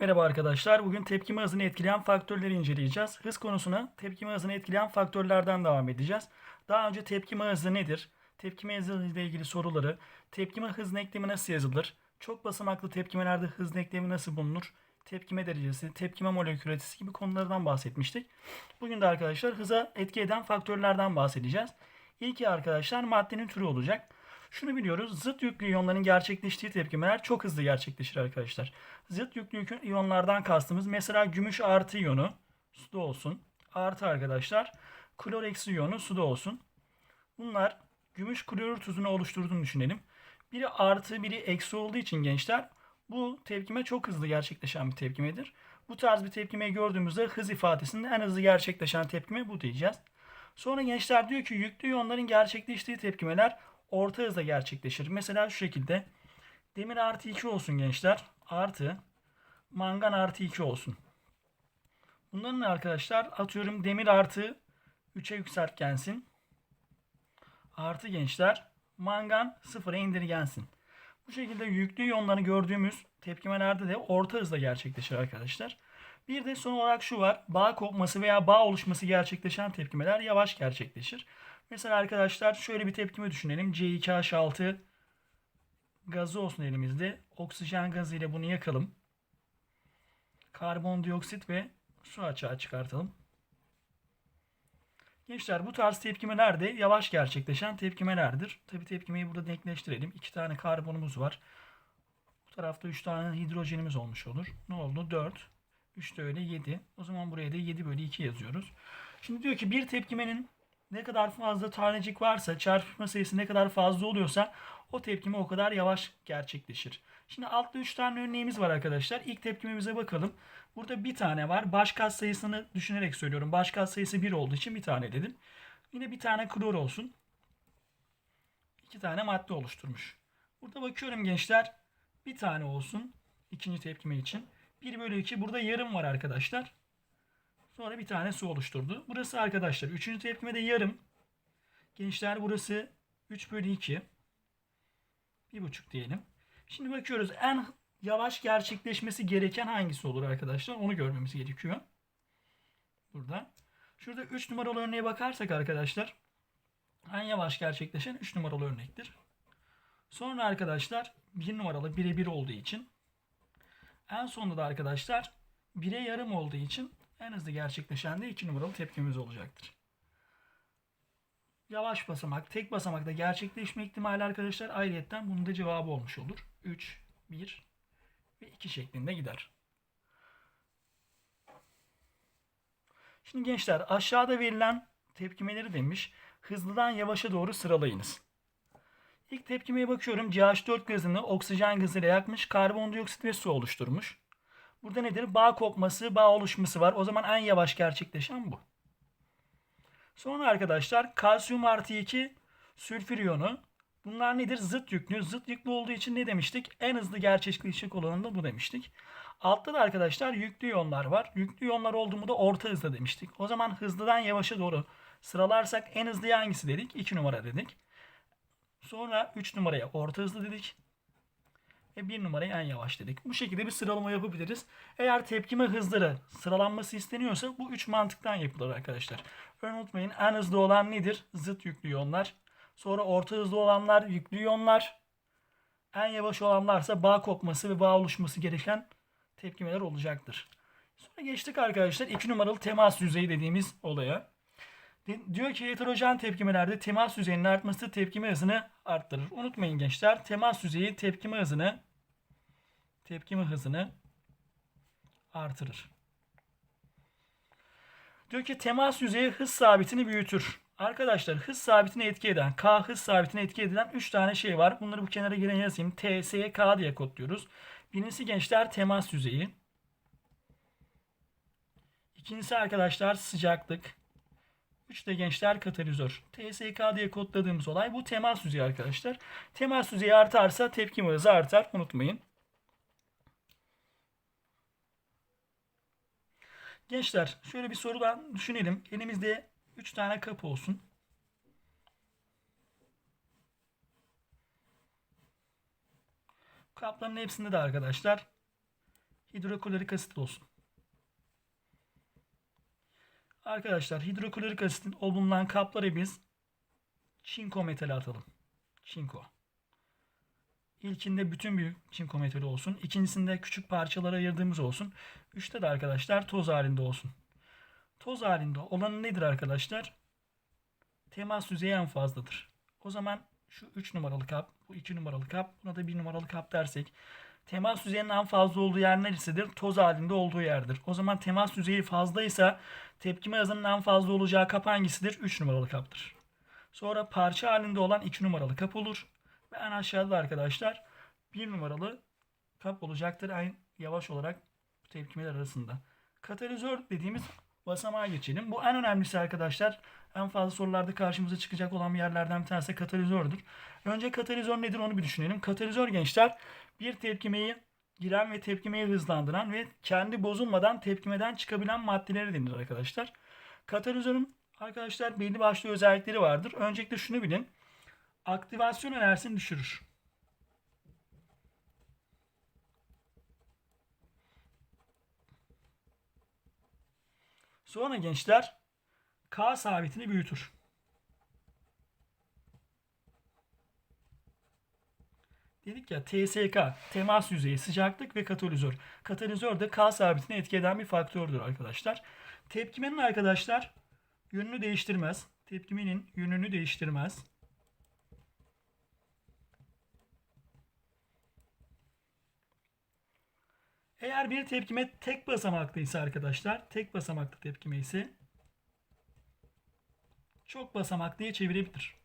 Merhaba arkadaşlar. Bugün tepkime hızını etkileyen faktörleri inceleyeceğiz. Hız konusuna tepkime hızını etkileyen faktörlerden devam edeceğiz. Daha önce tepkime hızı nedir? Tepkime hızı ile ilgili soruları, tepkime hız denklemi nasıl yazılır? Çok basamaklı tepkimelerde hız denklemi nasıl bulunur? Tepkime derecesi, tepkime molekülatesi gibi konulardan bahsetmiştik. Bugün de arkadaşlar hıza etki eden faktörlerden bahsedeceğiz. İlki arkadaşlar maddenin türü olacak. Şunu biliyoruz. Zıt yüklü iyonların gerçekleştiği tepkimeler çok hızlı gerçekleşir arkadaşlar. Zıt yüklü iyonlardan kastımız mesela gümüş artı iyonu suda olsun. Artı arkadaşlar klor eksi iyonu suda olsun. Bunlar gümüş klorür tuzunu oluşturduğunu düşünelim. Biri artı biri eksi olduğu için gençler bu tepkime çok hızlı gerçekleşen bir tepkimedir. Bu tarz bir tepkimeyi gördüğümüzde hız ifadesinde en hızlı gerçekleşen tepkime bu diyeceğiz. Sonra gençler diyor ki yüklü iyonların gerçekleştiği tepkimeler orta hızla gerçekleşir. Mesela şu şekilde demir artı 2 olsun gençler. Artı mangan artı 2 olsun. Bunların arkadaşlar? Atıyorum demir artı 3'e yükseltgensin. Artı gençler mangan 0'a indirgensin. Bu şekilde yüklü iyonları gördüğümüz tepkimelerde de orta hızla gerçekleşir arkadaşlar. Bir de son olarak şu var. Bağ kopması veya bağ oluşması gerçekleşen tepkimeler yavaş gerçekleşir. Mesela arkadaşlar şöyle bir tepkime düşünelim. C2H6 gazı olsun elimizde. Oksijen gazı ile bunu yakalım. Karbondioksit ve su açığa çıkartalım. Gençler bu tarz tepkimeler de yavaş gerçekleşen tepkimelerdir. Tabi tepkimeyi burada denkleştirelim. İki tane karbonumuz var. Bu tarafta üç tane hidrojenimiz olmuş olur. Ne oldu? 4. 3 de öyle 7. O zaman buraya da 7 bölü 2 yazıyoruz. Şimdi diyor ki bir tepkimenin ne kadar fazla tanecik varsa, çarpışma sayısı ne kadar fazla oluyorsa o tepkime o kadar yavaş gerçekleşir. Şimdi altta 3 tane örneğimiz var arkadaşlar. İlk tepkimemize bakalım. Burada bir tane var. Baş kat sayısını düşünerek söylüyorum. Baş kat sayısı 1 olduğu için bir tane dedim. Yine bir tane klor olsun. İki tane madde oluşturmuş. Burada bakıyorum gençler. Bir tane olsun. ikinci tepkime için. 1 bölü 2 burada yarım var arkadaşlar. Sonra bir tane su oluşturdu. Burası arkadaşlar 3. tepkimede yarım. Gençler burası 3 bölü 2. 1,5 diyelim. Şimdi bakıyoruz en yavaş gerçekleşmesi gereken hangisi olur arkadaşlar? Onu görmemiz gerekiyor. Burada. Şurada 3 numaralı örneğe bakarsak arkadaşlar en yavaş gerçekleşen 3 numaralı örnektir. Sonra arkadaşlar 1 numaralı 1'e 1 olduğu için en sonunda da arkadaşlar 1'e yarım olduğu için en hızlı gerçekleşen de 2 numaralı tepkimiz olacaktır. Yavaş basamak, tek basamakta gerçekleşme ihtimali arkadaşlar ayrıyetten bunun da cevabı olmuş olur. 3, 1 ve 2 şeklinde gider. Şimdi gençler aşağıda verilen tepkimeleri demiş. Hızlıdan yavaşa doğru sıralayınız. İlk tepkimeye bakıyorum. CH4 gazını oksijen gazıyla yakmış, karbondioksit ve su oluşturmuş. Burada nedir? Bağ kopması, bağ oluşması var. O zaman en yavaş gerçekleşen bu. Sonra arkadaşlar kalsiyum artı 2 sülfür iyonu. Bunlar nedir? Zıt yüklü. Zıt yüklü olduğu için ne demiştik? En hızlı gerçekleşecek olanı da bu demiştik. Altta da arkadaşlar yüklü iyonlar var. Yüklü iyonlar olduğumu da orta hızda demiştik. O zaman hızlıdan yavaşa doğru sıralarsak en hızlı hangisi dedik? 2 numara dedik. Sonra 3 numaraya orta hızlı dedik. Ve 1 numaraya en yavaş dedik. Bu şekilde bir sıralama yapabiliriz. Eğer tepkime hızları sıralanması isteniyorsa bu 3 mantıktan yapılır arkadaşlar. Unutmayın en hızlı olan nedir? Zıt yüklü iyonlar. Sonra orta hızlı olanlar yüklü iyonlar. En yavaş olanlarsa bağ kopması ve bağ oluşması gereken tepkimeler olacaktır. Sonra geçtik arkadaşlar 2 numaralı temas yüzeyi dediğimiz olaya. Diyor ki heterojen tepkimelerde temas yüzeyinin artması tepkime hızını arttırır. Unutmayın gençler temas yüzeyi tepkime hızını tepkime hızını artırır. Diyor ki temas yüzeyi hız sabitini büyütür. Arkadaşlar hız sabitine etki eden, K hız sabitine etki edilen 3 tane şey var. Bunları bu kenara gelen yazayım. T, S, K diye kodluyoruz. Birincisi gençler temas yüzeyi. İkincisi arkadaşlar sıcaklık. Üç de gençler katalizör. TSK diye kodladığımız olay bu temas yüzeyi arkadaşlar. Temas yüzeyi artarsa tepkime hızı artar. Unutmayın. Gençler şöyle bir sorudan düşünelim. Elimizde 3 tane kapı olsun. Kapların hepsinde de arkadaşlar hidroklorik asit olsun. Arkadaşlar hidroklorik asitin o bulunan kaplara biz çinko metali atalım. Çinko. İlkinde bütün büyük çinko metali olsun. İkincisinde küçük parçalara ayırdığımız olsun. Üçte de arkadaşlar toz halinde olsun. Toz halinde olan nedir arkadaşlar? Temas düzeyi en fazladır. O zaman şu 3 numaralı kap, bu 2 numaralı kap, buna da 1 numaralı kap dersek temas düzeyinin en fazla olduğu yer neresidir? Toz halinde olduğu yerdir. O zaman temas düzeyi fazlaysa tepkime hızının en fazla olacağı kap hangisidir? 3 numaralı kaptır. Sonra parça halinde olan 2 numaralı kap olur. Ve en aşağıda arkadaşlar 1 numaralı kap olacaktır en yavaş olarak bu tepkimeler arasında. Katalizör dediğimiz basamağa geçelim. Bu en önemlisi arkadaşlar. En fazla sorularda karşımıza çıkacak olan bir yerlerden bir tanesi katalizördür. Önce katalizör nedir onu bir düşünelim. Katalizör gençler bir tepkimeyi giren ve tepkimeyi hızlandıran ve kendi bozulmadan tepkimeden çıkabilen maddeleri denir arkadaşlar. Katalizörün arkadaşlar belli başlı özellikleri vardır. Öncelikle şunu bilin. Aktivasyon enerjisini düşürür. Sonra gençler K sabitini büyütür. Dedik ya TSK, temas yüzeyi, sıcaklık ve katalizör. Katalizör de K sabitini etki eden bir faktördür arkadaşlar. Tepkimenin arkadaşlar yönünü değiştirmez. Tepkimenin yönünü değiştirmez. Eğer bir tepkime tek basamaklıysa arkadaşlar, tek basamaklı tepkime ise çok basamaklıya çevirebilir.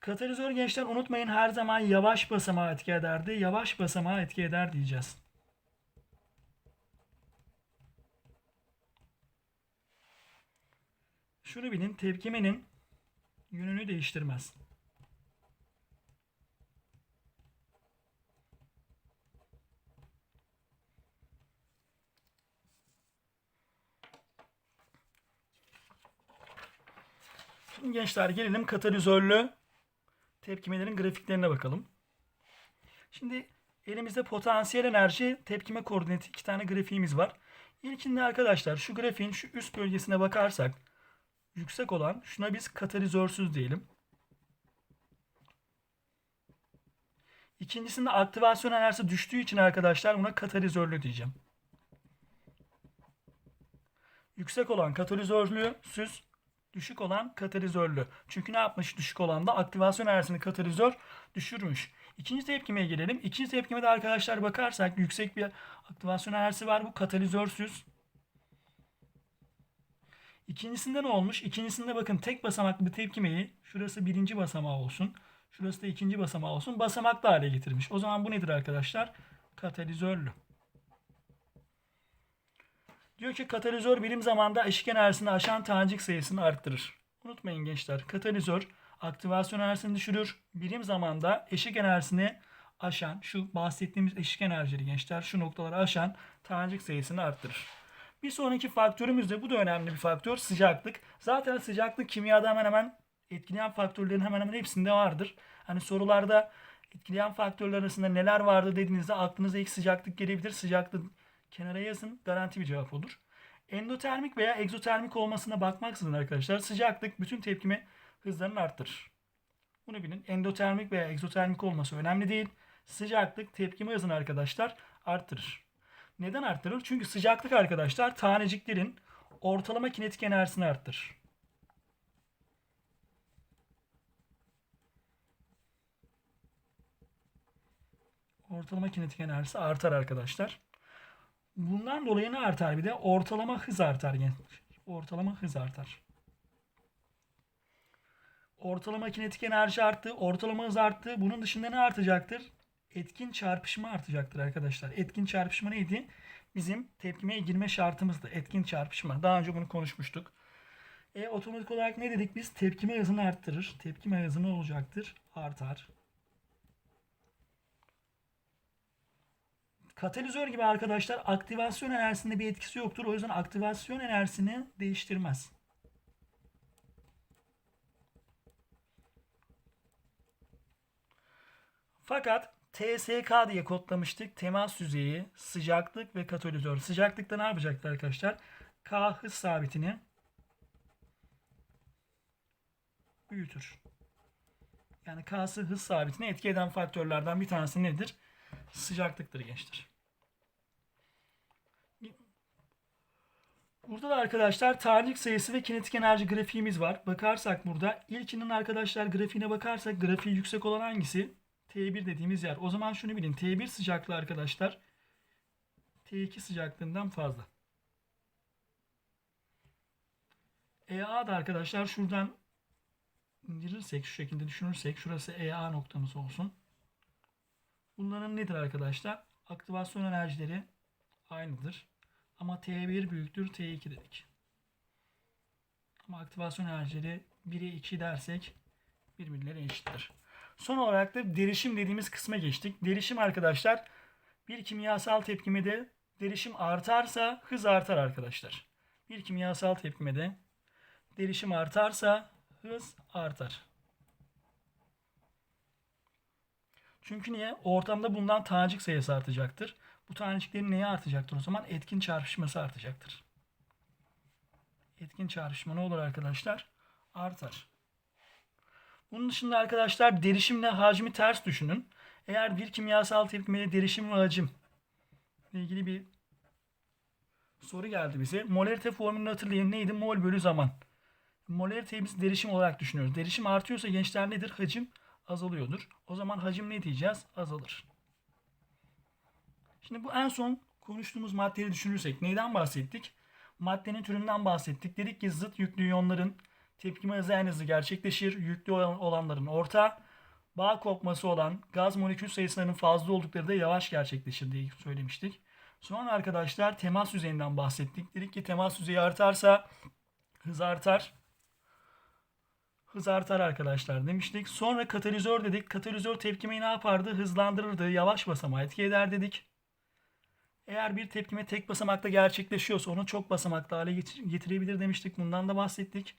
Katalizör gençler unutmayın her zaman yavaş basamağa etki ederdi. Yavaş basamağa etki eder diyeceğiz. Şunu bilin tepkimenin yönünü değiştirmez. Şimdi gençler gelelim katalizörlü tepkimelerin grafiklerine bakalım. Şimdi elimizde potansiyel enerji tepkime koordinatı iki tane grafiğimiz var. İlkinde arkadaşlar şu grafiğin şu üst bölgesine bakarsak yüksek olan şuna biz katalizörsüz diyelim. İkincisinde aktivasyon enerjisi düştüğü için arkadaşlar buna katalizörlü diyeceğim. Yüksek olan katalizörlü, süz, düşük olan katalizörlü. Çünkü ne yapmış düşük olan da aktivasyon enerjisini katalizör düşürmüş. İkinci tepkimeye gelelim. İkinci tepkimede arkadaşlar bakarsak yüksek bir aktivasyon enerjisi var. Bu katalizörsüz. İkincisinde ne olmuş? İkincisinde bakın tek basamaklı bir tepkimeyi şurası birinci basamağı olsun. Şurası da ikinci basamağı olsun. Basamaklı hale getirmiş. O zaman bu nedir arkadaşlar? Katalizörlü. Diyor ki katalizör birim zamanda eşik enerjisini aşan tanecik sayısını arttırır. Unutmayın gençler katalizör aktivasyon enerjisini düşürür. Birim zamanda eşik enerjisini aşan şu bahsettiğimiz eşik enerjileri gençler şu noktaları aşan tanecik sayısını arttırır. Bir sonraki faktörümüz de bu da önemli bir faktör sıcaklık. Zaten sıcaklık kimyada hemen hemen etkileyen faktörlerin hemen hemen hepsinde vardır. Hani sorularda etkileyen faktörler arasında neler vardı dediğinizde aklınıza ilk sıcaklık gelebilir. Sıcaklık kenara yazın garanti bir cevap olur. Endotermik veya egzotermik olmasına bakmaksızın arkadaşlar sıcaklık bütün tepkime hızlarını arttırır. Bunu bilin. Endotermik veya egzotermik olması önemli değil. Sıcaklık tepkime hızını arkadaşlar arttırır. Neden arttırır? Çünkü sıcaklık arkadaşlar taneciklerin ortalama kinetik enerjisini arttırır. Ortalama kinetik enerjisi artar arkadaşlar. Bundan dolayı ne artar bir de? Ortalama hız artar. Ortalama hız artar. Ortalama kinetik enerji arttı. Ortalama hız arttı. Bunun dışında ne artacaktır? Etkin çarpışma artacaktır arkadaşlar. Etkin çarpışma neydi? Bizim tepkimeye girme şartımızdı. Etkin çarpışma. Daha önce bunu konuşmuştuk. E, otomatik olarak ne dedik biz? Tepkime hızını arttırır. Tepkime hızı ne olacaktır? Artar. Katalizör gibi arkadaşlar aktivasyon enerjisinde bir etkisi yoktur. O yüzden aktivasyon enerjisini değiştirmez. Fakat TSK diye kodlamıştık. Temas yüzeyi, sıcaklık ve katalizör. Sıcaklıkta ne yapacaktı arkadaşlar? K hız sabitini büyütür. Yani K'sı hız sabitine etki eden faktörlerden bir tanesi nedir? Sıcaklıktır gençler. Burada da arkadaşlar tanecik sayısı ve kinetik enerji grafiğimiz var. Bakarsak burada ilkinin arkadaşlar grafiğine bakarsak grafiği yüksek olan hangisi? T1 dediğimiz yer. O zaman şunu bilin. T1 sıcaklığı arkadaşlar T2 sıcaklığından fazla. EA da arkadaşlar şuradan indirirsek şu şekilde düşünürsek şurası EA noktamız olsun. Bunların nedir arkadaşlar? Aktivasyon enerjileri aynıdır. Ama T1 büyüktür T2 dedik. Ama aktivasyon enerjileri 1'e 2 dersek birbirleri eşittir. Son olarak da derişim dediğimiz kısma geçtik. Derişim arkadaşlar bir kimyasal tepkimede derişim artarsa hız artar arkadaşlar. Bir kimyasal tepkimede derişim artarsa hız artar. Çünkü niye? Ortamda bulunan tanecik sayısı artacaktır. Bu taneciklerin neye artacaktır o zaman? Etkin çarpışması artacaktır. Etkin çarpışma ne olur arkadaşlar? Artar. Bunun dışında arkadaşlar derişimle hacmi ters düşünün. Eğer bir kimyasal tepkimede derişim ve hacim ile ilgili bir soru geldi bize. Molarite formülünü hatırlayın. Neydi? Mol bölü zaman. Molariteyi biz derişim olarak düşünüyoruz. Derişim artıyorsa gençler nedir? Hacim azalıyordur. O zaman hacim ne diyeceğiz? Azalır. Şimdi bu en son konuştuğumuz maddeyi düşünürsek neyden bahsettik? Maddenin türünden bahsettik. Dedik ki zıt yüklü iyonların tepkime hızı en hızlı gerçekleşir. Yüklü olan- olanların orta, bağ kopması olan gaz molekül sayılarının fazla oldukları da yavaş gerçekleşir diye söylemiştik. Sonra arkadaşlar temas yüzeyinden bahsettik. Dedik ki temas yüzeyi artarsa hız artar. Hız artar arkadaşlar demiştik. Sonra katalizör dedik. Katalizör tepkimeyi ne yapardı? Hızlandırırdı. Yavaş basamağa etki eder dedik. Eğer bir tepkime tek basamakta gerçekleşiyorsa onu çok basamaklı hale get- getirebilir demiştik. Bundan da bahsettik.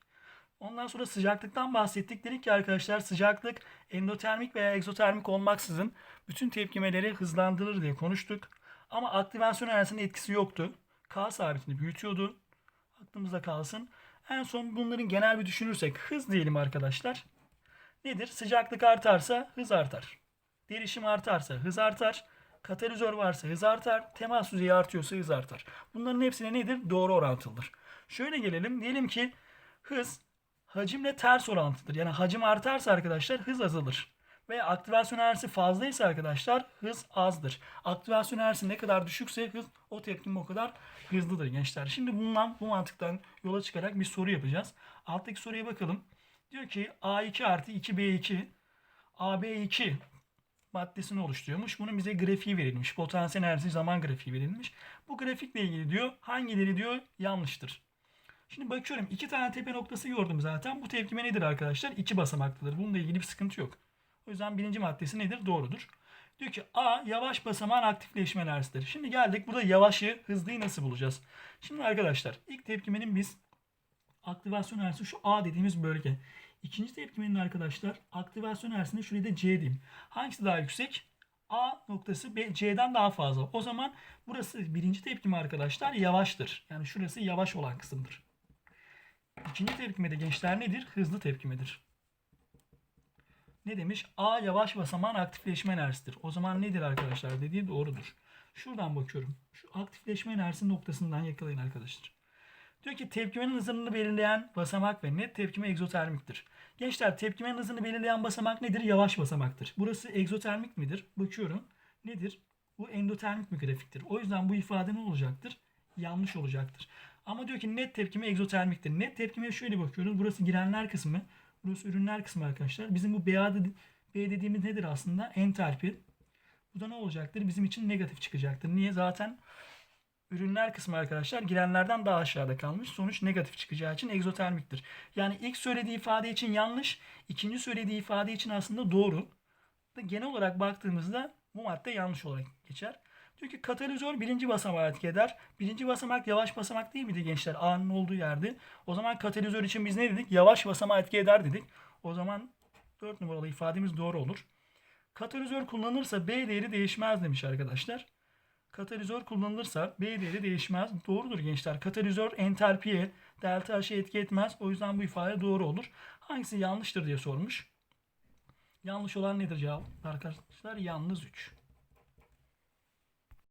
Ondan sonra sıcaklıktan bahsettik. Dedik ki arkadaşlar sıcaklık endotermik veya egzotermik olmaksızın bütün tepkimeleri hızlandırır diye konuştuk. Ama aktivasyon enerjisinin etkisi yoktu. K sabitini büyütüyordu. Aklımızda kalsın. En son bunların genel bir düşünürsek hız diyelim arkadaşlar. Nedir? Sıcaklık artarsa hız artar. Derişim artarsa hız artar. Katalizör varsa hız artar. Temas yüzeyi artıyorsa hız artar. Bunların hepsine nedir? Doğru orantılıdır. Şöyle gelelim. Diyelim ki hız hacimle ters orantıdır. Yani hacim artarsa arkadaşlar hız azalır. Ve aktivasyon enerjisi fazlaysa arkadaşlar hız azdır. Aktivasyon enerjisi ne kadar düşükse hız o tepkime o kadar hızlıdır gençler. Şimdi bundan bu mantıktan yola çıkarak bir soru yapacağız. Alttaki soruya bakalım. Diyor ki A2 artı 2B2 AB2 maddesini oluşturuyormuş. Bunun bize grafiği verilmiş. Potansiyel enerji zaman grafiği verilmiş. Bu grafikle ilgili diyor hangileri diyor yanlıştır. Şimdi bakıyorum iki tane tepe noktası gördüm zaten. Bu tepkime nedir arkadaşlar? İki basamaklıdır. Bununla ilgili bir sıkıntı yok. O yüzden birinci maddesi nedir? Doğrudur. Diyor ki A yavaş basamağın aktifleşme enerjisidir. Şimdi geldik burada yavaşı hızlıyı nasıl bulacağız? Şimdi arkadaşlar ilk tepkimenin biz aktivasyon enerjisi şu A dediğimiz bölge. İkinci tepkimenin arkadaşlar aktivasyon enerjisini şuraya da C diyeyim. Hangisi daha yüksek? A noktası B, C'den daha fazla. O zaman burası birinci tepkime arkadaşlar yavaştır. Yani şurası yavaş olan kısımdır. İkinci tepkime de gençler nedir? Hızlı tepkimedir. Ne demiş? A yavaş basamağın aktifleşme enerjisidir. O zaman nedir arkadaşlar dediği doğrudur. Şuradan bakıyorum. Şu aktifleşme enerjisi noktasından yakalayın arkadaşlar. Diyor ki tepkimenin hızını belirleyen basamak ve net tepkime egzotermiktir. Gençler tepkimenin hızını belirleyen basamak nedir? Yavaş basamaktır. Burası egzotermik midir? Bakıyorum. Nedir? Bu endotermik bir grafiktir. O yüzden bu ifade ne olacaktır? Yanlış olacaktır. Ama diyor ki net tepkime egzotermiktir. Net tepkimeye şöyle bakıyoruz. Burası girenler kısmı. Burası ürünler kısmı arkadaşlar. Bizim bu BA dedi- B dediğimiz nedir aslında? Entalpi. Bu da ne olacaktır? Bizim için negatif çıkacaktır. Niye? Zaten ürünler kısmı arkadaşlar girenlerden daha aşağıda kalmış. Sonuç negatif çıkacağı için egzotermiktir. Yani ilk söylediği ifade için yanlış, ikinci söylediği ifade için aslında doğru. Genel olarak baktığımızda bu madde yanlış olarak geçer. Ki katalizör birinci basamağa etki eder. Birinci basamak yavaş basamak değil miydi gençler? A'nın olduğu yerde. O zaman katalizör için biz ne dedik? Yavaş basamağa etki eder dedik. O zaman 4 numaralı ifademiz doğru olur. Katalizör kullanılırsa B değeri değişmez demiş arkadaşlar. Katalizör kullanılırsa B değeri değişmez. Doğrudur gençler. Katalizör entalpiye, delta H'e etki etmez. O yüzden bu ifade doğru olur. Hangisi yanlıştır diye sormuş. Yanlış olan nedir cevap? Arkadaşlar yalnız 3.